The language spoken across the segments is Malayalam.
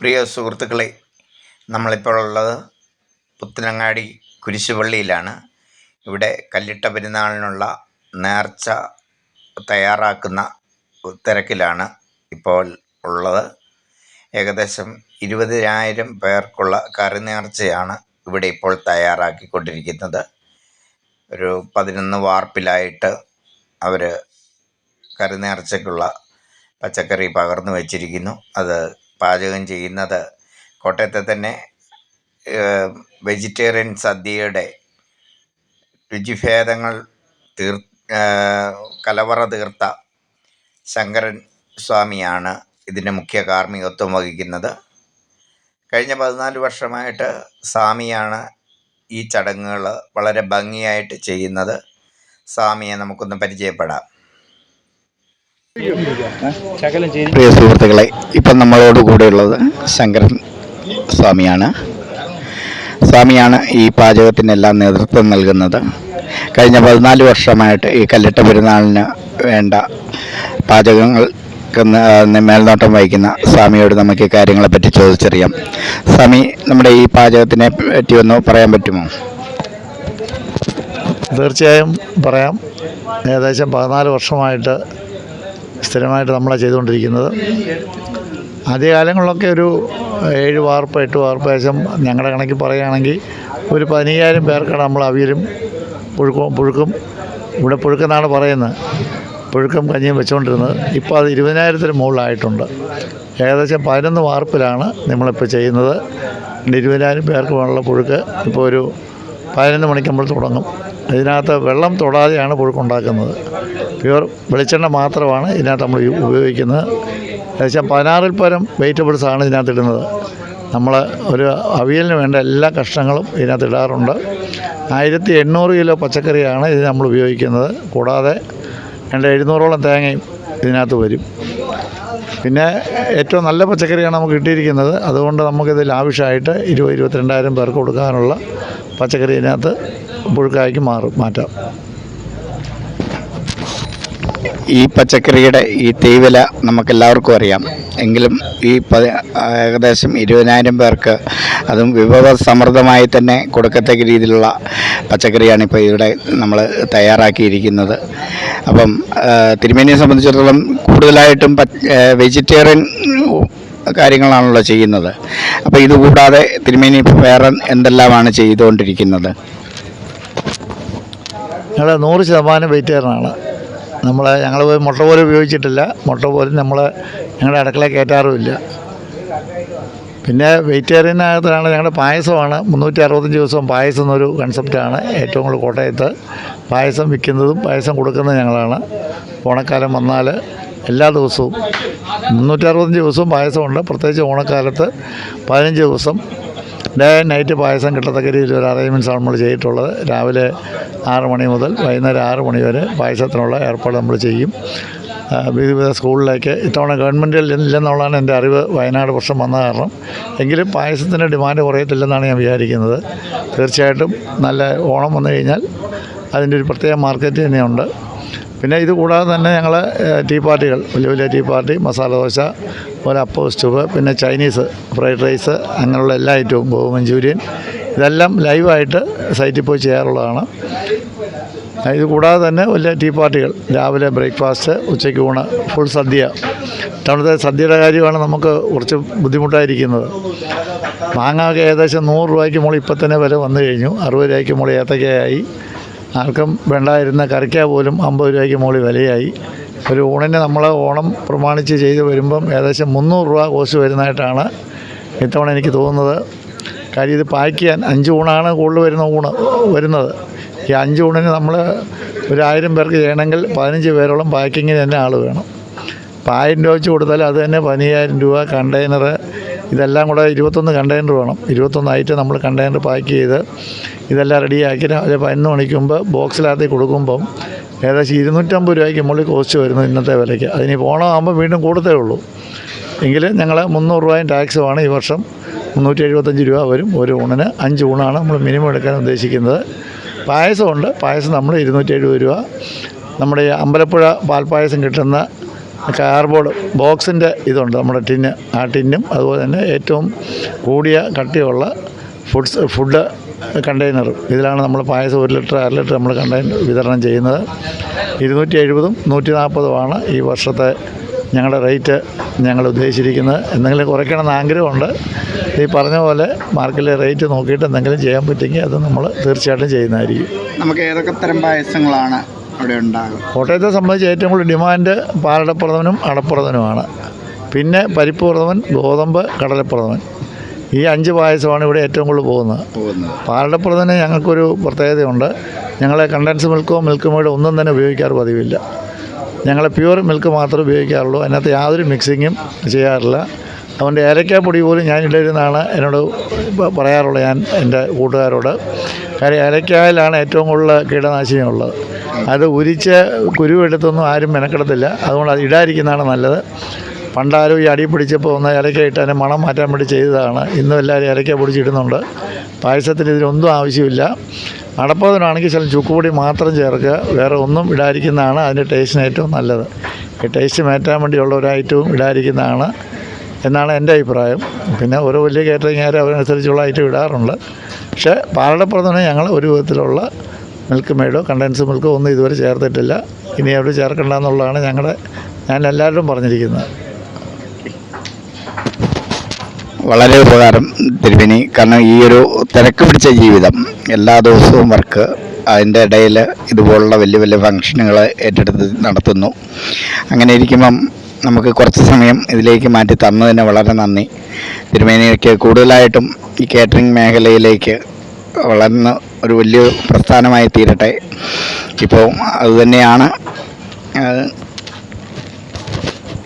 പ്രിയ സുഹൃത്തുക്കളെ നമ്മളിപ്പോൾ ഉള്ളത് പുത്തനങ്ങാടി കുരിശുപള്ളിയിലാണ്. ഇവിടെ കല്ലിട്ട പെരുന്നാളിനുള്ള നേർച്ച തയ്യാറാക്കുന്ന തിരക്കിലാണ് ഇപ്പോൾ ഉള്ളത്. ഏകദേശം ഇരുപതിനായിരം പേർക്കുള്ള കറി നേർച്ചയാണ് ഇവിടെ ഇപ്പോൾ തയ്യാറാക്കിക്കൊണ്ടിരിക്കുന്നത്. ഒരു പതിനൊന്ന് വാർപ്പിലായിട്ട് അവർ കറി നേർച്ചയ്ക്കുള്ള പച്ചക്കറി പകർന്നു വച്ചിരിക്കുന്നു. അത് പാചകം ചെയ്യുന്നത്. കോട്ടയത്തെ തന്നെ വെജിറ്റേറിയൻ സദ്യയുടെ രുചിഭേദങ്ങൾ തീർ കലവറ തീർത്ത ശങ്കരൻ സ്വാമിയാണ് ഇതിന്റെ മുഖ്യ കാർമ്മികത്വം വഹിക്കുന്നത്. കഴിഞ്ഞ പതിനാല് വർഷമായിട്ട് സ്വാമിയാണ് ഈ ചടങ്ങുകൾ വളരെ ഭംഗിയായിട്ട് ചെയ്യുന്നത്. സ്വാമിയെ നമുക്കൊന്ന് പരിചയപ്പെടാം. പ്രിയ സുഹൃത്തുക്കളെ ഇപ്പം നമ്മളോട് കൂടെയുള്ളത് ശങ്കരൻ സ്വാമിയാണ്. സ്വാമിയാണ് ഈ പാചകത്തിനെല്ലാം നേതൃത്വം നൽകുന്നത്. കഴിഞ്ഞ പതിനാല് വർഷമായിട്ട് ഈ കല്ലിട്ട പെരുന്നാളിന് വേണ്ട പാചകങ്ങൾ മേൽനോട്ടം വഹിക്കുന്ന സ്വാമിയോട് നമുക്ക് കാര്യങ്ങളെപ്പറ്റി ചോദിച്ചറിയാം. സ്വാമി നമ്മുടെ ഈ പാചകത്തിനെ പറ്റി ഒന്ന് പറയാൻ പറ്റുമോ? തീർച്ചയായും പറയാം. ഏകദേശം പതിനാല് വർഷമായിട്ട് സ്ഥിരമായിട്ട് നമ്മളാണ് ചെയ്തുകൊണ്ടിരിക്കുന്നത്. ആദ്യകാലങ്ങളിലൊക്കെ ഒരു ഏഴ് വാർപ്പ് എട്ട് വാർപ്പ് ഏകദേശം ഞങ്ങളുടെ കണക്കിൽ പറയുകയാണെങ്കിൽ ഒരു പതിനയ്യായിരം പേർക്കാണ് നമ്മൾ അവിയലും പുഴുക്കും പുഴുക്കും ഇവിടെ പുഴുക്കെന്നാണ് പറയുന്നത്. പുഴുക്കും കഞ്ഞിയും വെച്ചുകൊണ്ടിരുന്നത് ഇപ്പോൾ അത് ഇരുപതിനായിരത്തിന് മുകളിലായിട്ടുണ്ട്. ഏകദേശം പതിനൊന്ന് വാർപ്പിലാണ് നമ്മളിപ്പോൾ ചെയ്യുന്നത്. ഇരുപതിനായിരം പേർക്ക് വേണമെയുള്ള പുഴുക്ക് ഇപ്പോൾ ഒരു പതിനൊന്ന് മണിക്ക് നമ്മൾ തുടങ്ങും. ഇതിനകത്ത് വെള്ളം തൊടാതെയാണ് പുഴുക്കുണ്ടാക്കുന്നത്. പ്യുവർ വെളിച്ചെണ്ണ മാത്രമാണ് ഇതിനകത്ത് നമ്മൾ ഉപയോഗിക്കുന്നത്. ഏകദേശം പതിനാറിൽ പരം വെജിറ്റബിൾസാണ് ഇതിനകത്ത് ഇടുന്നത്. നമ്മൾ ഒരു അവിയലിന് വേണ്ട എല്ലാ കഷ്ണങ്ങളും ഇതിനകത്ത് ഇടാറുണ്ട്. ആയിരത്തി എണ്ണൂറ് കിലോ പച്ചക്കറിയാണ് ഇത് നമ്മൾ ഉപയോഗിക്കുന്നത്. കൂടാതെ രണ്ട് എഴുന്നൂറോളം തേങ്ങയും ഇതിനകത്ത് വരും. പിന്നെ ഏറ്റവും നല്ല പച്ചക്കറിയാണ് നമുക്ക് കിട്ടിയിരിക്കുന്നത്. അതുകൊണ്ട് നമുക്കിത് ലാവിഷായിട്ട് ഇരുപത് ഇരുപത്തിരണ്ടായിരം പേർക്ക് കൊടുക്കാനുള്ള പച്ചക്കറി ഇതിനകത്ത് പുഴുക്കാക്കി മാറും മാറ്റാം. ഈ പച്ചക്കറിയുടെ ഈ തീവില നമുക്കെല്ലാവർക്കും അറിയാം. എങ്കിലും ഈ ഏകദേശം ഇരുപതിനായിരം പേർക്ക് അതും വിഭവ സമൃദ്ധമായി തന്നെ കൊടുക്കത്തക്ക രീതിയിലുള്ള പച്ചക്കറിയാണ് ഇപ്പോൾ ഇവിടെ നമ്മൾ തയ്യാറാക്കിയിരിക്കുന്നത്. അപ്പം തിരുമേനിയെ സംബന്ധിച്ചിടത്തോളം കൂടുതലായിട്ടും വെജിറ്റേറിയൻ കാര്യങ്ങളാണല്ലോ ചെയ്യുന്നത്. അപ്പോൾ ഇതുകൂടാതെ തിരുമേനി വേറെ എന്തെല്ലാമാണ് ചെയ്തുകൊണ്ടിരിക്കുന്നത്? ഞങ്ങൾ നൂറ് ശതമാനം വെജിറ്റേറിയനാണ് നമ്മൾ ഞങ്ങൾ മുട്ട പോലും ഉപയോഗിച്ചിട്ടില്ല. മുട്ട പോലും നമ്മൾ ഞങ്ങളുടെ അടുക്കളയിൽ കയറ്റാറുമില്ല. പിന്നെ വെജിറ്റേറിയനകത്താണ് ഞങ്ങളുടെ പായസമാണ്. മുന്നൂറ്റി അറുപത്തഞ്ച് ദിവസവും പായസം എന്നൊരു കൺസെപ്റ്റാണ് ഏറ്റവും കൂടുതൽ കോട്ടയത്ത്. പായസം വിൽക്കുന്നതും പായസം കൊടുക്കുന്നതും ഞങ്ങളാണ്. ഓണക്കാലം വന്നാൽ എല്ലാ ദിവസവും മുന്നൂറ്റി അറുപത്തഞ്ച് ദിവസവും പായസമുണ്ട്. പ്രത്യേകിച്ച് ഓണക്കാലത്ത് പതിനഞ്ച് ദിവസം ഡേ നൈറ്റ് പായസം കിട്ടത്തക്ക രീതിയിൽ ഒരു അറേഞ്ച്മെന്റ്സാണ് നമ്മൾ ചെയ്തിട്ടുള്ളത്. രാവിലെ ആറ് മണി മുതൽ വൈകുന്നേരം ആറ് മണി വരെ പായസത്തിനുള്ള ഏർപ്പാട് നമ്മൾ ചെയ്യും. വിവിധ സ്കൂളിലേക്ക് ഇത്തവണ ഗവൺമെന്റിൽ ഇല്ലെന്നുള്ളതാണ് എന്റെ അറിവ്. വയനാട് വർഷം വന്ന കാരണം. എങ്കിലും പായസത്തിന്റെ ഡിമാൻഡ് കുറയത്തില്ലെന്നാണ് ഞാൻ വിചാരിക്കുന്നത്. തീർച്ചയായിട്ടും നല്ല ഓണം വന്നു കഴിഞ്ഞാൽ അതിന്റെ ഒരു പ്രത്യേക മാർക്കറ്റ് തന്നെയുണ്ട്. പിന്നെ ഇത് കൂടാതെ തന്നെ ഞങ്ങൾ ടീ പാർട്ടികൾ വലിയ വലിയ ടീ പാർട്ടി മസാല ദോശ ഒരു അപ്പം സ്റ്റൂവ് പിന്നെ ചൈനീസ് ഫ്രൈഡ് റൈസ് അങ്ങനെയുള്ള എല്ലാ ഐറ്റവും ഗോവ മഞ്ചൂരിയൻ ഇതെല്ലാം ലൈവായിട്ട് സൈറ്റിൽ പോയി ചെയ്യാറുള്ളതാണ്. ഇത് കൂടാതെ തന്നെ വലിയ ടീ പാർട്ടികൾ രാവിലെ ബ്രേക്ക്ഫാസ്റ്റ് ഉച്ചയ്ക്ക് ഊണ് ഫുൾ സദ്യ. ഇത്തവണത്തെ സദ്യയുടെ കാര്യമാണ് നമുക്ക് കുറച്ച് ബുദ്ധിമുട്ടായിരിക്കുന്നത്. മാങ്ങ ഏകദേശം നൂറ് രൂപയ്ക്ക് മുകളിൽ ഇപ്പം തന്നെ വില വന്നു കഴിഞ്ഞു. അറുപത് രൂപയ്ക്ക് മുകളിൽ ഏത്തക്കയായി. ആർക്കും വേണ്ടായിരുന്ന കറിക്ക പോലും അമ്പത് രൂപയ്ക്ക് മുകളിൽ വിലയായി. ഒരു ഊണിന് നമ്മൾ ഓണം പ്രമാണിച്ച് ചെയ്ത് വരുമ്പം ഏകദേശം മുന്നൂറ് രൂപ കോസ്റ്റ് വരുന്നതായിട്ടാണ് ഇത്തവണ എനിക്ക് തോന്നുന്നത്. കാര്യം ഇത് പാക്ക് ചെയ്യാൻ അഞ്ച് ഊണാണ് കൂടുതൽ വരുന്ന ഊണ് വരുന്നത്. ഈ അഞ്ച് ഊണിന് നമ്മൾ ഒരു ആയിരം പേർക്ക് ചെയ്യണമെങ്കിൽ പതിനഞ്ച് പേരോളം പാക്കിങ്ങിന് തന്നെ ആൾ വേണം. അപ്പോൾ ആയിരം രൂപ വെച്ച് കൊടുത്താൽ അത് തന്നെ പതിനയ്യായിരം രൂപ കണ്ടെയ്നർ ഇതെല്ലാം കൂടെ ഇരുപത്തൊന്ന് കണ്ടെയ്നർ വേണം. ഇരുപത്തൊന്ന് ഐറ്റം നമ്മൾ കണ്ടെയ്നർ പാക്ക് ചെയ്ത് ഇതെല്ലാം റെഡിയാക്കി രാവിലെ പതിനൊന്ന് മണിക്ക് മുമ്പ് ബോക്സിനകത്ത് കൊടുക്കുമ്പം ഏകദേശം ഇരുന്നൂറ്റമ്പത് രൂപയ്ക്ക് മുകളിൽ കോസ്റ്റ് വരുന്നു ഇന്നത്തെ വിലയ്ക്ക്. അതിന് ഓണമാകുമ്പോൾ വീണ്ടും കൂടത്തേ ഉള്ളൂ. എങ്കിലും ഞങ്ങൾ മുന്നൂറ് രൂപയും ടാക്സുമാണ് ഈ വർഷം. മുന്നൂറ്റി എഴുപത്തഞ്ച് രൂപ വരും ഒരു ഊണിന്. അഞ്ച് ഊണാണ് നമ്മൾ മിനിമം എടുക്കാൻ ഉദ്ദേശിക്കുന്നത്. പായസമുണ്ട്. പായസം നമ്മൾ ഇരുന്നൂറ്റി എഴുപത് രൂപ. നമ്മുടെ ഈ അമ്പലപ്പുഴ പാൽപ്പായസം കിട്ടുന്ന കാർബോർഡ് ബോക്സിന്റെ ഇതുണ്ട് നമ്മുടെ ടിന്ന് ആ ടിന്നും അതുപോലെ തന്നെ ഏറ്റവും കൂടിയ കട്ടിയുള്ള ഫുഡ്സ് ഫുഡ് കണ്ടെയ്നറും ഇതിലാണ് നമ്മൾ പായസം ഒരു ലിറ്റർ അര ലിറ്റർ നമ്മൾ കണ്ടെയ്നർ വിതരണം ചെയ്യുന്നത്. ഇരുന്നൂറ്റി എഴുപതും നൂറ്റി നാൽപ്പതുമാണ് ഈ വർഷത്തെ ഞങ്ങളുടെ റേറ്റ് ഞങ്ങൾ ഉദ്ദേശിച്ചിരിക്കുന്നത്. എന്തെങ്കിലും കുറയ്ക്കണമെന്ന് ആഗ്രഹമുണ്ട്. ഈ പറഞ്ഞ പോലെ മാർക്കറ്റിലെ റേറ്റ് നോക്കിയിട്ട് എന്തെങ്കിലും ചെയ്യാൻ പറ്റുമെങ്കിൽ അത് നമ്മൾ തീർച്ചയായിട്ടും ചെയ്യുന്നതായിരിക്കും. നമുക്ക് ഏതൊക്കെ തരം പായസങ്ങളാണ് അവിടെ ഉണ്ടാകും. കോട്ടയത്തെ സംബന്ധിച്ച് ഏറ്റവും കൂടുതൽ ഡിമാൻഡ് പാലടപ്രഥമനും അടപ്രഥമനുമാണ്. പിന്നെ പരിപ്പ് പ്രഥമൻ ഗോതമ്പ് കടലപ്രഥമൻ. ഈ അഞ്ച് പായസമാണ് ഇവിടെ ഏറ്റവും കൂടുതൽ പോകുന്നത്. പാലടപ്രഥമന് ഞങ്ങൾക്കൊരു പ്രത്യേകതയുണ്ട്. ഞങ്ങളെ കണ്ടൻസ് മിൽക്കോ മിൽക്ക് മേഡോ ഒന്നും തന്നെ ഉപയോഗിക്കാറ് പതിവില്ല. ഞങ്ങളെ പ്യുവർ മിൽക്ക് മാത്രമേ ഉപയോഗിക്കാറുള്ളൂ. അതിനകത്ത് യാതൊരു മിക്സിങ്ങും ചെയ്യാറില്ല. അതുകൊണ്ട് ഏലക്കാപ്പൊടി പോലും ഞാൻ ഇടരുതെന്നാണ് എന്നോട് പറയാറുള്ളത് ഞാൻ എന്റെ കൂട്ടുകാരോട്. കാര്യം ഏലക്കായിലാണ് ഏറ്റവും കൂടുതൽ കീടനാശിനി ഉള്ളത് അത് ഉരിച്ച് കുരുവെടുത്തൊന്നും ആരും മെനക്കെടത്തില്ല. അതുകൊണ്ട് അത് ഇടാതിരിക്കുന്നതാണ് നല്ലത്. പണ്ടാരും ഈ അടി പിടിച്ചപ്പോൾ ഒന്ന് ഇലക്ക ഇട്ട് അതിനെ മണം മാറ്റാൻ വേണ്ടി ചെയ്തതാണ്. ഇന്നും എല്ലാവരും ഇലക്ക പൊടിച്ചിടുന്നുണ്ട്. പായസത്തിന് ഇതിനൊന്നും ആവശ്യമില്ല. അടപ്പതിനാണെങ്കിൽ ചില ചുക്കുപൊടി മാത്രം ചേർക്കുക. വേറെ ഒന്നും ഇടാതിരിക്കുന്നതാണ് അതിന്റെ ടേസ്റ്റിന് ഏറ്റവും നല്ലത്. ഈ ടേസ്റ്റ് മാറ്റാൻ വേണ്ടിയുള്ള ഒരു ഐറ്റവും ഇടാതിരിക്കുന്നതാണ്. എന്നാണ് എന്റെ അഭിപ്രായം. പിന്നെ ഓരോ വലിയ കാറ്ററിംഗുകാർ അവരനുസരിച്ചുള്ള ഐറ്റം ഇടാറുണ്ട്. പക്ഷേ പാലടപ്രഥമന് ഞങ്ങൾ ഒരു വിധത്തിലുള്ള മിൽക്ക് മെയ്ഡോ കണ്ടൻസ് മിൽക്കോ ഒന്നും ഇതുവരെ ചേർത്തിട്ടില്ല. ഇനി അവിടെ ചേർക്കണ്ട എന്നുള്ളതാണ് ഞങ്ങളുടെ ഞാൻ എല്ലാവരും പറഞ്ഞിരിക്കുന്നത്. വളരെ ഉപകാരം തിരുവിനി. കാരണം ഈ ഒരു തിരക്ക് പിടിച്ച ജീവിതം എല്ലാ ദിവസവും വർക്ക് അതിന്റെ ഇടയിൽ ഇതുപോലുള്ള വലിയ വലിയ ഫങ്ഷനുകൾ ഏറ്റെടുത്ത് നടത്തുന്നു. അങ്ങനെ ഇരിക്കുമ്പം നമുക്ക് കുറച്ച് സമയം ഇതിലേക്ക് മാറ്റി തന്നതിന് വളരെ നന്ദി. തിരുമേനിക്ക് കൂടുതലായിട്ടും ഈ കേറ്ററിംഗ് മേഖലയിലേക്ക് വളർന്ന് ഒരു വലിയ പ്രസ്ഥാനമായി തീരട്ടെ. ഇപ്പോൾ അതുതന്നെയാണ്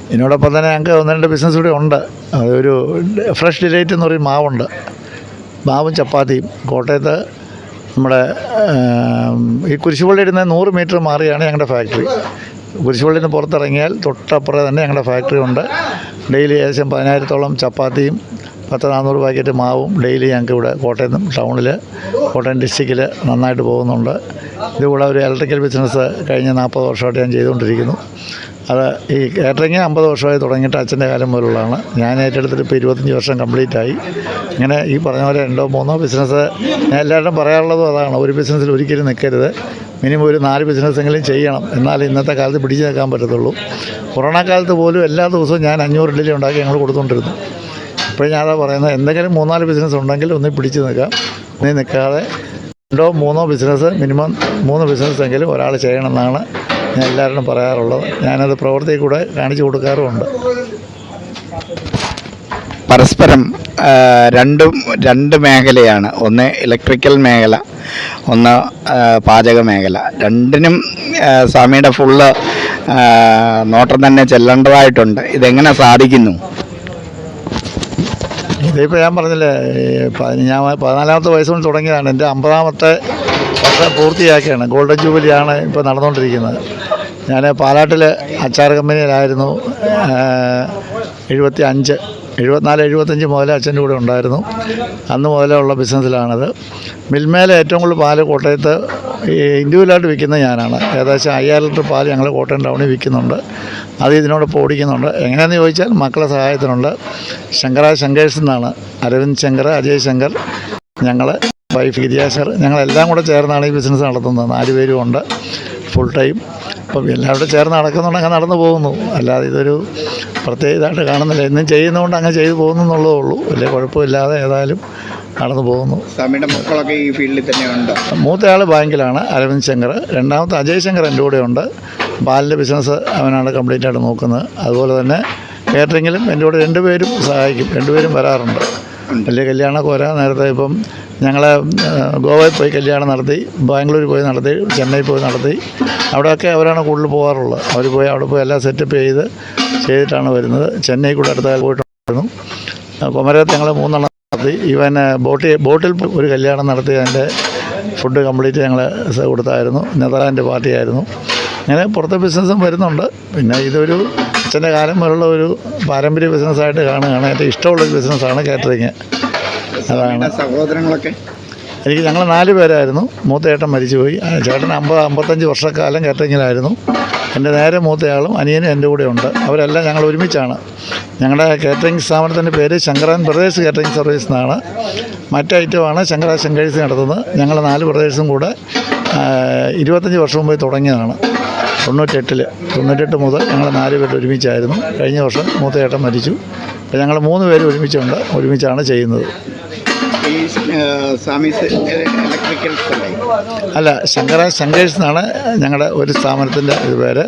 ഇതിനോടൊപ്പം തന്നെ ഞങ്ങൾക്ക് ഒന്ന് രണ്ട് ബിസിനസ് കൂടി ഉണ്ട്. അതൊരു ഫ്രഷ് ഡിലൈറ്റ് എന്ന് പറയും മാവുണ്ട്. മാവും ചപ്പാത്തിയും കോട്ടയത്ത് നമ്മുടെ ഈ കുരിശുപള്ളി ഇടുന്ന നൂറ് മീറ്റർ മാറിയാണ് ഞങ്ങളുടെ ഫാക്ടറി കുരിശുപള്ളിയിൽ പുറത്തിറങ്ങിയാൽ തൊട്ടപ്പുറം തന്നെ ഞങ്ങളുടെ ഫാക്ടറി ഉണ്ട്. ഡെയിലി ഏകദേശം പതിനായിരത്തോളം ചപ്പാത്തിയും പത്ത് നാനൂറ് പാക്കറ്റ് മാവും ഡെയിലി ഞങ്ങൾക്ക് ഇവിടെ കോട്ടയം ടൗണിൽ കോട്ടയം ഡിസ്ട്രിക്റ്റിൽ നന്നായിട്ട് പോകുന്നുണ്ട്. ഇതുകൂടെ ഒരു ഇലക്ട്രിക്കൽ ബിസിനസ് കഴിഞ്ഞ നാൽപ്പത് വർഷമായിട്ട് ഞാൻ ചെയ്തുകൊണ്ടിരിക്കുന്നു. അത് ഈ കാറ്ററിങ് അമ്പത് വർഷമായി തുടങ്ങിയിട്ട് അച്ഛന്റെ കാലം മുതലുള്ളതാണ്. ഞാൻ ഏറ്റെടുത്തിട്ട് ഇപ്പോൾ ഇരുപത്തഞ്ച് വർഷം കംപ്ലീറ്റ് ആയി. ഇങ്ങനെ ഈ പറഞ്ഞ പോലെ രണ്ടോ മൂന്നോ ബിസിനസ് ഞാൻ എല്ലാവരും പറയാനുള്ളതും അതാണ്. ഒരു ബിസിനസ്സിൽ ഒരിക്കലും നിൽക്കരുത്. മിനിമം ഒരു നാല് ബിസിനസ്സെങ്കിലും ചെയ്യണം. എന്നാൽ ഇന്നത്തെ കാലത്ത് പിടിച്ചു നിൽക്കാൻ പറ്റത്തുള്ളൂ. കൊറോണ കാലത്ത് പോലും എല്ലാ ദിവസവും ഞാൻ അഞ്ഞൂറ് ഇഡ്ഡലി ഉണ്ടാക്കി ഞങ്ങൾ കൊടുത്തുകൊണ്ടിരുന്നു. ഇപ്പോഴും ഞാൻ അതാ പറയുന്നത് എന്തെങ്കിലും മൂന്നാൽ ബിസിനസ് ഉണ്ടെങ്കിൽ ഒന്ന് പിടിച്ചു നിൽക്കാം. നീ നിൽക്കാതെ രണ്ടോ മൂന്നോ ബിസിനസ് മിനിമം മൂന്ന് ബിസിനസ്സെങ്കിലും ഒരാൾ ചെയ്യണമെന്നാണ് ഞാൻ എല്ലാവരോടും പറയാറുള്ളത് ഞാനത് പ്രവൃത്തി കൂടെ കാണിച്ചു കൊടുക്കാറുമുണ്ട്. പരസ്പരം രണ്ടും രണ്ട് മേഖലയാണ്. ഒന്ന് ഇലക്ട്രിക്കൽ മേഖല ഒന്ന് പാചക മേഖല. രണ്ടിനും സ്വാമിയുടെ ഫുള്ള് നോട്ടം തന്നെ ചെല്ലേണ്ടതായിട്ടുണ്ട്. ഇതെങ്ങനെ സാധിക്കുന്നു? ഇതിപ്പോൾ ഞാൻ പറഞ്ഞില്ലേ ഞാൻ പതിനാലാമത്തെ വയസ്സുകൊണ്ട് തുടങ്ങിയതാണ്. എന്റെ അമ്പതാമത്തെ പൂർത്തിയാക്കിയാണ്. ഗോൾഡൻ ജൂബിലിയാണ് ഇപ്പോൾ നടന്നുകൊണ്ടിരിക്കുന്നത്. ഞാൻ പാലാട്ടിൽ അച്ചാർ കമ്പനിയിലായിരുന്നു. എഴുപത്തി അഞ്ച് എഴുപത്തിനാല് എഴുപത്തഞ്ച് മുതൽ അച്ഛന്റെ കൂടെ ഉണ്ടായിരുന്നു. അന്ന് മുതലേ ഉള്ള ബിസിനസ്സിലാണത്. മിൽമേലെ ഏറ്റവും കൂടുതൽ പാൽ കോട്ടയത്ത് ഇൻഡിവിജ്വലായിട്ട് വിൽക്കുന്നത് ഞാനാണ്. ഏകദേശം അയ്യായിരം ലിറ്റർ പാൽ ഞങ്ങൾ കോട്ടയം ടൗണിൽ വിൽക്കുന്നുണ്ട്. അത് ഇതിനോടൊപ്പം ഓടിക്കുന്നുണ്ട് എങ്ങനെയാണെന്ന് ചോദിച്ചാൽ മക്കളെ സഹായത്തിനുണ്ട്. ശങ്കര ശങ്കേഴ്സ് എന്നാണ്. അരവിന്ദ് ശങ്കർ അജയ് ശങ്കർ ഞങ്ങൾ വൈഫ് ഗിരിയാശർ ഞങ്ങളെല്ലാം കൂടെ ചേർന്നാണ് ഈ ബിസിനസ് നടത്തുന്നത്. നാല് പേരും ഉണ്ട്. ഫുൾ ടൈം അപ്പം എല്ലാവരും ചേർന്ന് നടക്കുന്നുണ്ട് അങ്ങനെ നടന്നു പോകുന്നു. അല്ലാതെ ഇതൊരു പ്രത്യേക ഇതായിട്ട് കാണുന്നില്ല. എന്നും ചെയ്യുന്നതുകൊണ്ട് അങ്ങ് ചെയ്തു പോകുന്നു എന്നുള്ളതേ ഉള്ളൂ. വലിയ കുഴപ്പമില്ലാതെ ഏതായാലും നടന്നു പോകുന്നു. സ്വാമിയുടെ മക്കളൊക്കെ ഈ ഫീൽഡിൽ തന്നെ ഉണ്ട്. മൂത്തയാൾ ബാങ്കിലാണ് അരവിന്ദ് ശങ്കർ. രണ്ടാമത്തെ അജയ് ശങ്കർ എന്റെ കൂടെ ഉണ്ട്. പാലിന്റെ ബിസിനസ് അവനാണ് കംപ്ലീറ്റ് ആയിട്ട് നോക്കുന്നത്. അതുപോലെ തന്നെ കേറ്ററിങ്ങിലും എന്റെ കൂടെ രണ്ടുപേരും സഹായിക്കും. രണ്ടുപേരും വരാറുണ്ട്. വലിയ കല്യാണമൊക്കെ വരാൻ നേരത്തെ ഇപ്പം ഞങ്ങൾ ഗോവയിൽ പോയി കല്യാണം നടത്തി ബാംഗ്ലൂർ പോയി നടത്തി ചെന്നൈ പോയി നടത്തി. അവിടെയൊക്കെ അവരാണ് കൂടുതൽ പോകാറുള്ളത്. അവർ പോയി അവിടെ പോയി എല്ലാം സെറ്റപ്പ് ചെയ്ത് ചെയ്തിട്ടാണ് വരുന്നത്. ചെന്നൈ കൂടെ അടുത്ത പോയിട്ടുണ്ടായിരുന്നു. കുമരകത്ത് ഞങ്ങൾ മൂന്നെണ്ണം നടത്തി. ഈവൻ ബോട്ടിൽ ബോട്ടിൽ ഒരു കല്യാണം നടത്തി അതിന്റെ ഫുഡ് കംപ്ലീറ്റ് ഞങ്ങൾ കൊടുത്തായിരുന്നു. നെതർലാൻഡ് പാർട്ടിയായിരുന്നു. അങ്ങനെ പുറത്തെ ബിസിനസ്സും വരുന്നുണ്ട്. പിന്നെ ഇതൊരു അച്ഛന്റെ കാലം മുതലുള്ള ഒരു പാരമ്പര്യ ബിസിനസ്സായിട്ട് കാണുകയാണ്. ഏറ്റവും ഇഷ്ടമുള്ള ഒരു ബിസിനസ്സാണ് കാറ്ററിങ് അതാണ്. സഹോദരങ്ങളൊക്കെ? എനിക്ക് ഞങ്ങൾ നാല് പേരായിരുന്നു. മൂത്ത ചേട്ടൻ മരിച്ചുപോയി. ചേട്ടൻ അമ്പത് അമ്പത്തഞ്ച് വർഷക്കാലം കാറ്ററിങ്ങിലായിരുന്നു എന്റെ നേരെ മൂത്തയാളും അനിയനും എന്റെ കൂടെ ഉണ്ട്. അവരെല്ലാം ഞങ്ങൾ ഒരുമിച്ചാണ്. ഞങ്ങളുടെ കാറ്ററിംഗ് സ്ഥാപനത്തിന്റെ പേര് ശങ്കരൻ ബ്രദേഴ്സ് കാറ്ററിംഗ് സർവീസ് എന്നാണ്. മറ്റൈറ്റമാണ് ഐറ്റമാണ് ശങ്കര ശങ്കേഴ്സ് നടത്തുന്നത്. ഞങ്ങൾ നാല് ബ്രദേഴ്സും കൂടെ ഇരുപത്തഞ്ച് വർഷം മുമ്പ് തുടങ്ങിയതാണ്. തൊണ്ണൂറ്റെട്ടിൽ തൊണ്ണൂറ്റെട്ട് മുതൽ ഞങ്ങൾ നാല് പേര് ഒരുമിച്ചായിരുന്നു. കഴിഞ്ഞ വർഷം മൂത്ത ചേട്ടൻ മരിച്ചു. അപ്പോൾ ഞങ്ങൾ മൂന്ന് പേര് ഒരുമിച്ചുണ്ട് ഒരുമിച്ചാണ് ചെയ്യുന്നത്. അല്ല ശങ്കര ശങ്കേഴ്സ് എന്നാണ് ഞങ്ങളുടെ ഒരു സ്ഥാപനത്തിന്റെ ഒരു പേര്.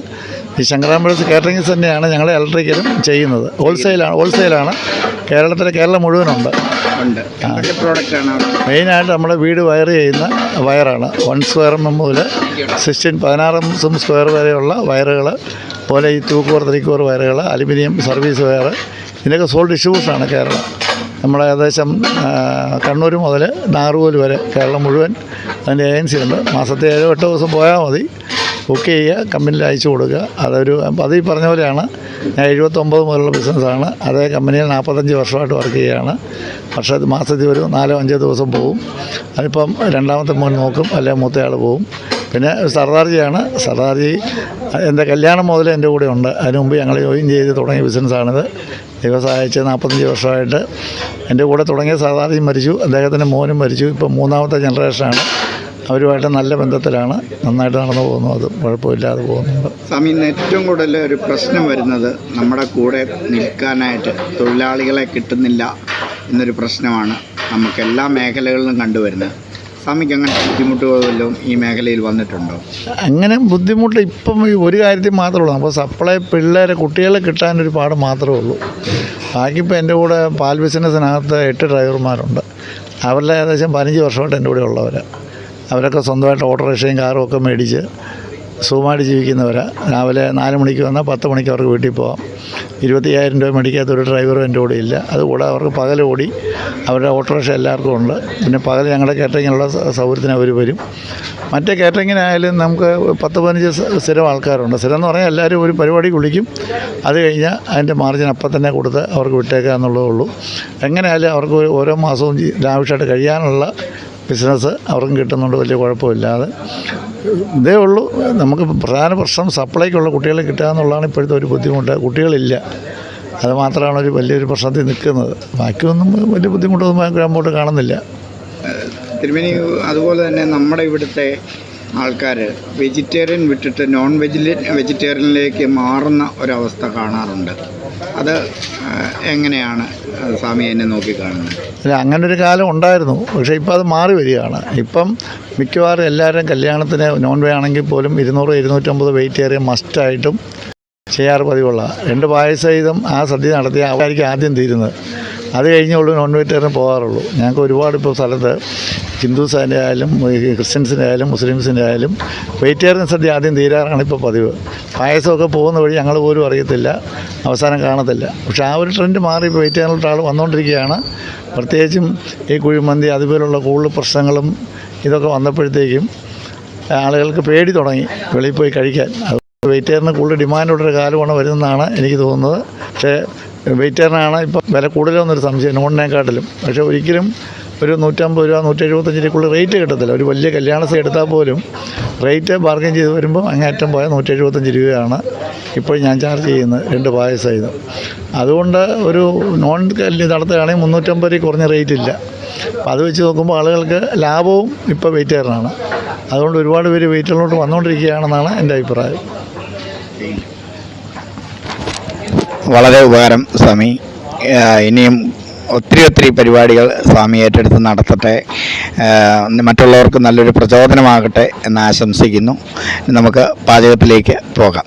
ഈ ശങ്കരാമ്പഴസ് കാറ്ററിംഗ് തന്നെയാണ് ഞങ്ങൾ ഇലക്ട്രിക്കലും ചെയ്യുന്നത്. ഹോൾസെയിലാണ് ഹോൾസെയിലാണ് കേരളത്തിലെ കേരളം മുഴുവനുണ്ട്. മെയിനായിട്ട് നമ്മുടെ വീട് വയർ ചെയ്യുന്ന വയറാണ് വൺ സ്ക്വയർ എം മുതൽ സിക്സ്റ്റീൻ പതിനാറ് സ്ക്വയർ വരെയുള്ള വയറുകൾ പോലെ ഈ തൂക്കൂർ കോർ ത്രീ വയറുകൾ അലുമിനിയം സർവീസ് വയർ ഇതിനൊക്കെ സോൾ ഡിസ്ട്രിബ്യൂഷനാണ് കേരളം. നമ്മൾ ഏകദേശം കണ്ണൂർ മുതൽ നാറുകോൽ വരെ കേരളം മുഴുവൻ അതിന്റെ ഏജൻസി ഉണ്ട്. മാസത്തെ ഏഴോ എട്ടോ ദിവസം പോയാൽ മതി. ബുക്ക് ചെയ്യുക കമ്പനിയിൽ അയച്ചു കൊടുക്കുക. അതൊരു അത് ഈ പറഞ്ഞ പോലെയാണ്. ഞാൻ എഴുപത്തൊമ്പത് മുതലുള്ള ബിസിനസ്സാണ് അതേ കമ്പനിയിൽ നാൽപ്പത്തഞ്ച് വർഷമായിട്ട് വർക്ക് ചെയ്യുകയാണ്. പക്ഷേ മാസത്തിൽ ഒരു നാലോ അഞ്ചോ ദിവസം പോകും അതിപ്പം രണ്ടാമത്തെ മോൻ നോക്കും അല്ലെങ്കിൽ മൂത്തയാൾ പോകും പിന്നെ സർദാർജിയാണ്. സർദാർജി എന്റെ കല്യാണം മുതൽ എന്റെ കൂടെ ഉണ്ട്. അതിനു മുമ്പ് ഞങ്ങൾ ജോയിൻ ചെയ്ത് തുടങ്ങിയ ബിസിനസ്സാണിത് ദൈവം സഹായിച്ച് നാൽപ്പത്തഞ്ച് വർഷമായിട്ട് എന്റെ കൂടെ തുടങ്ങിയ സർദാർജി മരിച്ചു. അദ്ദേഹത്തിന്റെ മോനും മരിച്ചു. ഇപ്പം മൂന്നാമത്തെ ജനറേഷനാണ് അവരുമായിട്ട് നല്ല ബന്ധത്തിലാണ്. നന്നായിട്ട് നടന്നു പോകുന്നു. അത് കുഴപ്പമില്ലാതെ പോകുന്നുണ്ട്. സ്വാമി ഇന്ന് ഏറ്റവും കൂടുതൽ ഒരു പ്രശ്നം വരുന്നത് നമ്മുടെ കൂടെ നിൽക്കാനായിട്ട് തൊഴിലാളികളെ കിട്ടുന്നില്ല എന്നൊരു പ്രശ്നമാണ് നമുക്ക് എല്ലാ മേഖലകളിലും കണ്ടുവരുന്നത്. സ്വാമിക്ക് അങ്ങനെ ബുദ്ധിമുട്ടുകൾ വല്ലതും ഈ മേഖലയിൽ വന്നിട്ടുണ്ടോ? അങ്ങനെ ബുദ്ധിമുട്ട് ഇപ്പം ഒരു കാര്യത്തിൽ മാത്രമേ ഉള്ളൂ. അപ്പോൾ സപ്ലൈ പിള്ളേരെ കുട്ടികളെ കിട്ടാനൊരു പാട് മാത്രമേ ഉള്ളൂ. ബാക്കി ഇപ്പോൾ എന്റെ കൂടെ പാൽ ബിസിനസ്സിനകത്ത് എട്ട് ഡ്രൈവർമാരുണ്ട്. അവരിൽ ഏകദേശം പതിനഞ്ച് വർഷമായിട്ട് എന്റെ കൂടെ ഉള്ളവരാണ് അവരൊക്കെ സ്വന്തമായിട്ട് ഓട്ടോറിക്ഷയും കാറും ഒക്കെ മേടിച്ച് സുഖമായിട്ട് ജീവിക്കുന്നവരാണ് രാവിലെ നാല് മണിക്ക് വന്നാൽ പത്ത് മണിക്ക് അവർക്ക് വീട്ടിൽ പോകാം ഇരുപത്തയ്യായിരം രൂപ മേടിക്കാത്ത ഒരു ഡ്രൈവറും എന്റെ കൂടെ ഇല്ല. അതുകൂടാതെ അവർക്ക് പകൽ ഓടി അവരുടെ ഓട്ടോറിക്ഷ എല്ലാവർക്കും ഉണ്ട്. പിന്നെ പകൽ ഞങ്ങളുടെ കേറ്ററിങ്ങിനുള്ള സൗകര്യത്തിന് അവർ വരും. മറ്റേ കാറ്ററിങ്ങിനായാലും നമുക്ക് പത്ത് പതിനഞ്ച് സ്ഥിരം ആൾക്കാരുണ്ട്. സ്ഥിരം എന്ന് പറഞ്ഞാൽ എല്ലാവരും ഒരു പരിപാടി കുളിക്കും. അത് കഴിഞ്ഞാൽ അതിന്റെ മാർജിൻ അപ്പം തന്നെ കൊടുത്ത് അവർക്ക് വിട്ടേക്കുക ഉള്ളൂ. എങ്ങനെയായാലും അവർക്ക് ഓരോ മാസവും ലാവിഷായിട്ട് കഴിയാനുള്ള ബിസിനസ് അവർക്കും കിട്ടുന്നുണ്ട് വലിയ കുഴപ്പമില്ലാതെ. ഇതേ ഉള്ളൂ. നമുക്ക് പ്രധാന പ്രശ്നം സപ്ലൈക്കുള്ള കുട്ടികളെ കിട്ടുക എന്നുള്ളതാണ് ഇപ്പോഴത്തെ ഒരു ബുദ്ധിമുട്ട്. കുട്ടികളില്ല. അത് മാത്രമാണ് ഒരു വലിയൊരു പ്രശ്നത്തിൽ നിൽക്കുന്നത്. ബാക്കിയൊന്നും വലിയ ബുദ്ധിമുട്ടൊന്നും ഗ്രാമോട്ട് കാണുന്നില്ല. തിരുമേനി അതുപോലെ തന്നെ നമ്മുടെ ഇവിടുത്തെ ആൾക്കാർ വെജിറ്റേറിയൻ വിട്ടിട്ട് നോൺ വെജിലി വെജിറ്റേറിയനിലേക്ക് മാറുന്ന ഒരവസ്ഥ കാണാറുണ്ട്. അത് എങ്ങനെയാണ് സ്വാമി എന്നെ നോക്കിക്കാണുന്നത് അല്ല അങ്ങനെ ഒരു കാലം ഉണ്ടായിരുന്നു. പക്ഷേ ഇപ്പം അത് മാറി വരികയാണ്. ഇപ്പം മിക്കവാറും എല്ലാവരും കല്യാണത്തിന് നോൺ വേ ആണെങ്കിൽ പോലും ഇരുന്നൂറ് ഇരുന്നൂറ്റമ്പത് വെയിറ്റ് ഏറിയ മസ്റ്റായിട്ടും ചെയ്യാറ് പതിവുള്ള രണ്ട് പായസഹിതം ആ സദ്യ നടത്തിയ ആൾക്കാർക്ക് ആദ്യം തീരുന്നത്. അത് കഴിഞ്ഞുള്ളൂ നോൺ വെജിറ്റേറിയൻ പോകാറുള്ളൂ. ഞങ്ങൾക്ക് ഒരുപാട് ഇപ്പോൾ സ്ഥലത്ത് ഹിന്ദുസിന്റെ ആയാലും ക്രിസ്ത്യൻസിനെ ആയാലും മുസ്ലിംസിന്റെ ആയാലും വെജിറ്റേറിയൻ സദ്യ ആദ്യം തീരാറാണ് ഇപ്പോൾ പതിവ്. പായസമൊക്കെ പോകുന്ന വഴി ഞങ്ങൾ പോലും അറിയത്തില്ല. അവസാനം കാണത്തില്ല. പക്ഷേ ആ ഒരു ട്രെൻഡ് മാറി ഇപ്പോൾ വെജിറ്റേറിയനിലോട്ട് ആൾ വന്നുകൊണ്ടിരിക്കുകയാണ് പ്രത്യേകിച്ചും ഈ കുഴിമന്തി അതുപോലുള്ള കൂടുതൽ പ്രശ്നങ്ങളും ഇതൊക്കെ വന്നപ്പോഴത്തേക്കും ആളുകൾക്ക് പേടി തുടങ്ങി വെളിയിൽ പോയി കഴിക്കാൻ. വെയിറ്റേറിന് കൂടുതൽ ഡിമാൻഡുള്ളൊരു കാലമാണ് വരുന്നതെന്നാണ് എനിക്ക് തോന്നുന്നത്. പക്ഷേ വെയിറ്റേറിനാണ് ഇപ്പം വില കൂടുതലെന്നൊരു സംശയം നോണിനെക്കാട്ടിലും പക്ഷേ ഒരിക്കലും ഒരു നൂറ്റമ്പത് രൂപ നൂറ്റി എഴുപത്തഞ്ച് രൂപക്കുള്ള റേറ്റ് കിട്ടത്തില്ല. ഒരു വലിയ കല്യാണ സീ എടുത്താൽ പോലും റേറ്റ് ബാർഗൈൻ ചെയ്ത് വരുമ്പോൾ അങ്ങേറ്റം പോയാൽ നൂറ്റി എഴുപത്തഞ്ച് രൂപയാണ് ഇപ്പോൾ ഞാൻ ചാർജ് ചെയ്യുന്നത് രണ്ട് പായസം ഇത്. അതുകൊണ്ട് ഒരു നോൺ കല്ല് നടത്തുകയാണെങ്കിൽ മുന്നൂറ്റമ്പത് രൂപ കുറഞ്ഞ റേറ്റ് ഇല്ല. അപ്പോൾ അത് വെച്ച് നോക്കുമ്പോൾ ആളുകൾക്ക് ലാഭവും ഇപ്പോൾ വെയിറ്റേറിനാണ്. അതുകൊണ്ട് ഒരുപാട് പേര് വെയിറ്ററിലോട്ട് വന്നുകൊണ്ടിരിക്കുകയാണെന്നാണ് എന്റെ അഭിപ്രായം. വളരെ ഉപകാരം സ്വാമി. ഇനിയും ഒത്തിരി ഒത്തിരി പരിപാടികൾ സ്വാമി ഏറ്റെടുത്ത് നടത്തട്ടെ. മറ്റുള്ളവർക്ക് നല്ലൊരു പ്രചോദനമാകട്ടെ എന്ന് ആശംസിക്കുന്നു. നമുക്ക് പാചകത്തിലേക്ക് പോകാം.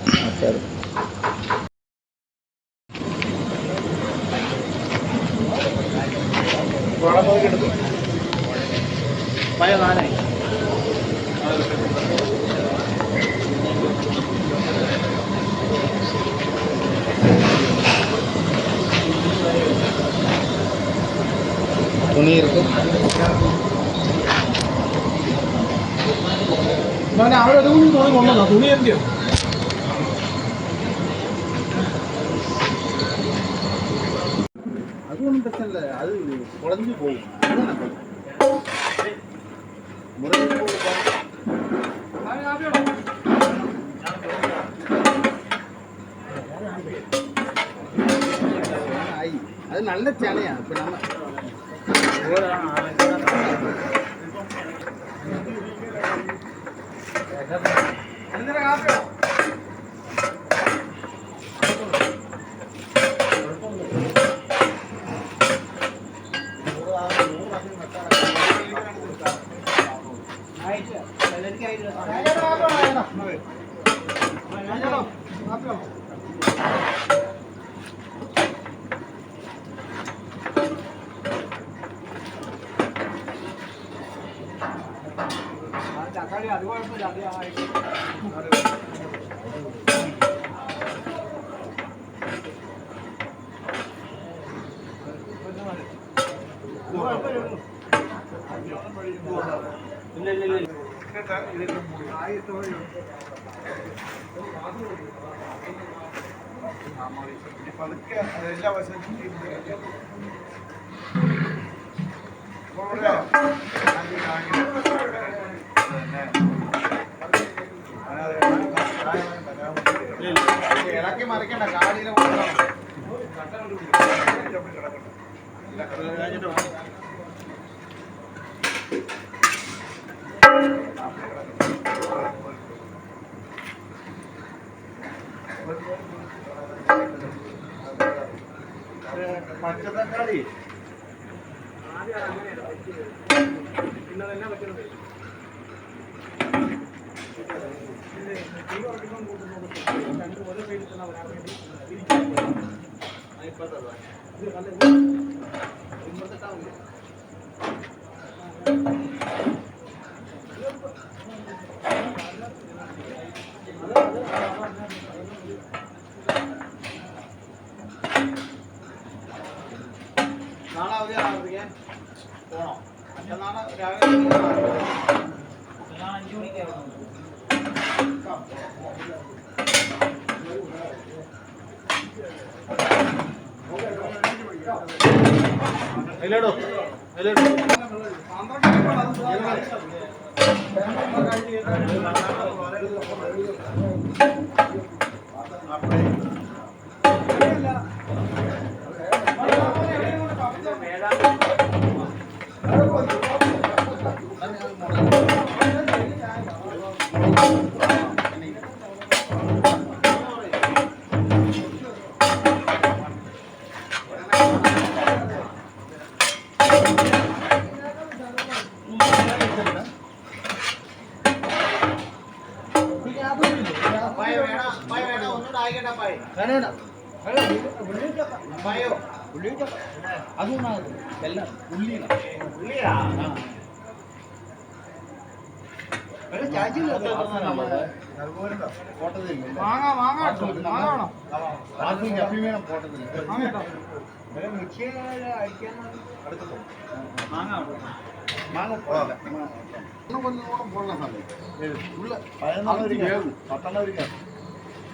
ഞാൻ അവിടെ തുണി തുണി കൊണ്ടുവന്നോ തുണി എന്തിയോ അതൊന്നും പ്രശ്നമില്ല അത് കുളഞ്ഞു പോകും അത് നല്ല ചളയാണ് ഇപ്പൊ നമ്മ ഇളക്കി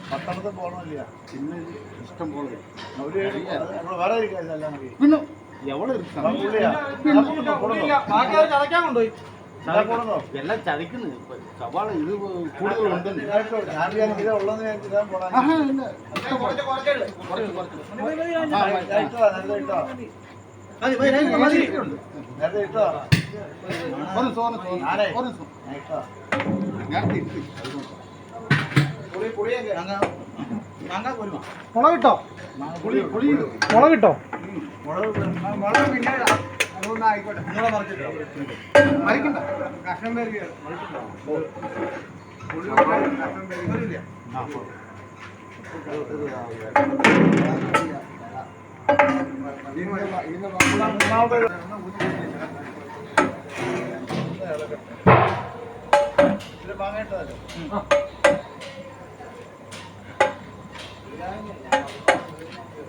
പട്ടണത്തിൽ പോകണമില്ല ഇന്ന് ഇഷ്ടം പോലെ അവർ നമ്മൾ വേറെ ഇരിക്കാനില്ല പിന്നെ എവിടെ ഇല്ല, ഇല്ല. ബാക്കിയാർ ചതയ്ക്കാൻ കൊണ്ടുപോയി എല്ലാം ചതിക്കുന്നു ഇപ്പൊ സവാള ഇത് കൂടുതലുണ്ട് ഉള്ളതെന്ന് ഞാൻ മുളകിട്ടോ മുളകിട്ടോ മുളക് പിന്നെ അതൊന്നും ആയിക്കോട്ടെ. നിങ്ങളെ മറിച്ചിട്ടോ? മരിക്കണ്ട കഷ്ണം പേര്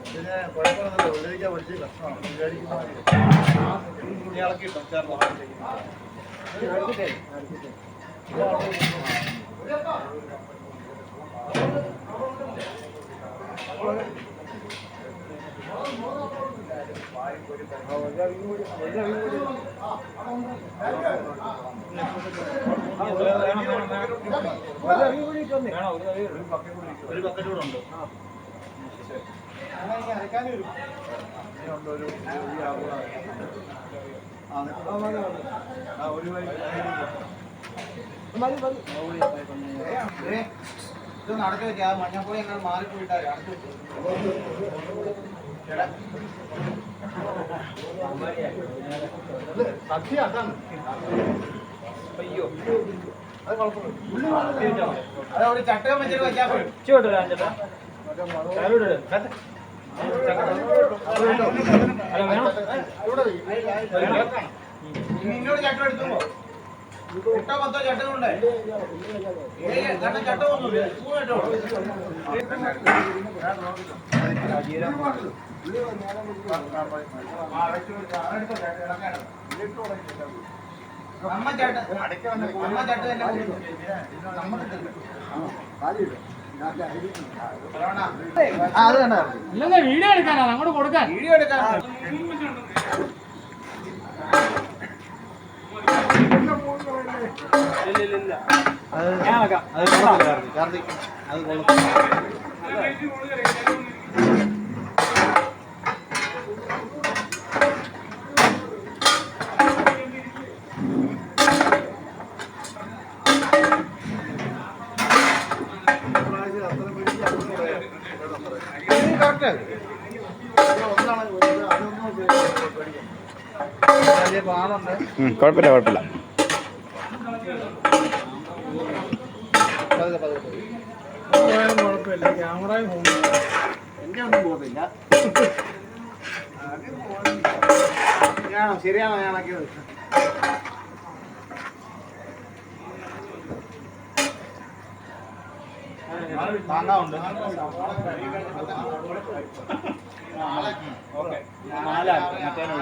പിന്നെ കുഴപ്പമൊന്നുമില്ല ഉള്ളിലേക്ക് പഠിച്ച് കഷ്ടമാണ് വിചാരിക്കുന്ന മാതിരി. ഇളക്കിട്ടോ ചേർന്നോ ഒരു ബക്കറ്റ് ഉണ്ട് ഇത് നടക്ക വെച്ചാ മഞ്ഞപ്പൊടി അങ്ങനെ മാറിപ്പോയിട്ടാ സത്യം അതാണ്. അയ്യോ. അത് കുഴപ്പമില്ല. ചട്ടകം വെച്ചിട്ട് വെച്ചാൽ പോയി നിന്നോട് ചട്ടം എടുത്തുമ്പോ എട്ടോ പത്തോ ചട്ടങ്ങളുണ്ട് ഏയ് കാരണം ചട്ടം ഒന്നുമില്ല സ്പൂൺ ഇട്ടോ അമ്മ ചട്ട അമ്മ ചട്ട തന്നെ. അത് കണ്ട അല്ലല്ല വീഡിയോ എടുക്കാനാണ് അങ്ങോട്ട് കൊടുക്കാൻ. വീഡിയോ എടുക്കാൻ. കുഴപ്പമില്ല കുഴപ്പമില്ല. കുഴപ്പമില്ല ക്യാമറയും എന്റെ ഒന്നും പോകത്തില്ല ഞാനോ ശരിയാണോ ഞാനാക്കിയത് താങ്ങാവുണ്ട് ഓക്കെ മറ്റേ മറ്റേനെ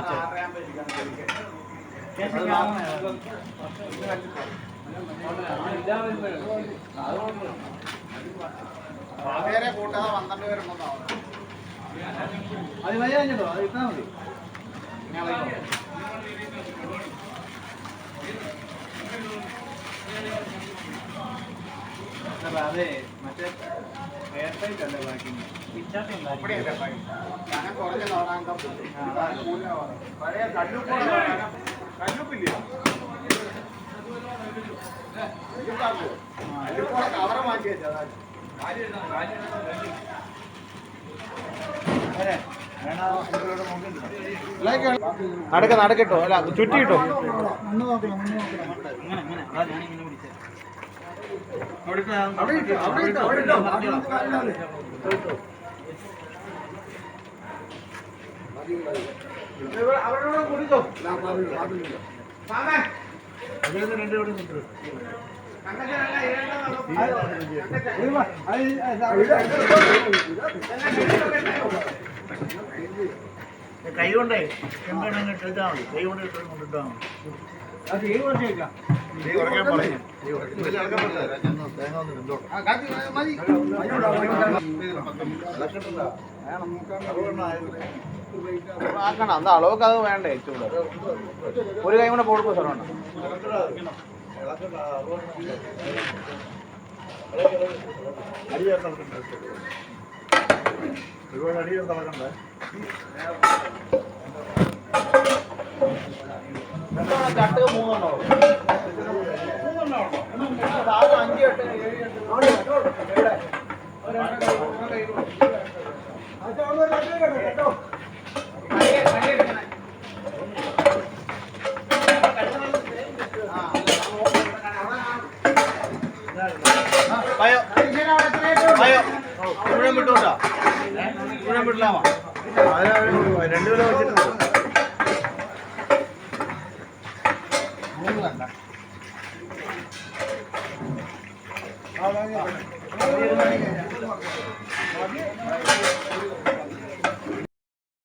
പേരെ കൂട്ടാതെ പന്ത്രണ്ട് പേരുണ്ടെന്നാണ് അത് മതി കഴിഞ്ഞോ അത് ഇട്ടാ മതി അതെ മറ്റേ എയർടൈറ്റ് അല്ലേ പാക്കിങ് പഴയ കല്ലുപ്പ് നടക്ക നടക്കട്ടോ. അല്ല ചുറ്റിട്ടോ അവരോട് കുടിച്ചോ. കൈ കൊണ്ടേ ചെമ്പേണങ്ങ് ഇട്ടാൽ മതി കൈ കൊണ്ട് ഇട്ട് കൊണ്ടിട്ടാ മതി തേങ്ങ ഒന്ന് വെന്തോട്ടെ ആക്കണം. എന്താ അളവൊക്കെ അത് വേണ്ടേ ചൂട്. ഒരു കൈ കൂടെ കൊടുക്കും സാർ വേണ്ട. ഒരുപാട് ഏഴ് മുഴുവൻ വിട്ടോട്ടാ? മുഴുവൻ വിട്ടില്ലാമോ രണ്ട് കിലോ വെച്ചിട്ട് മൂന്ന് വേണ്ട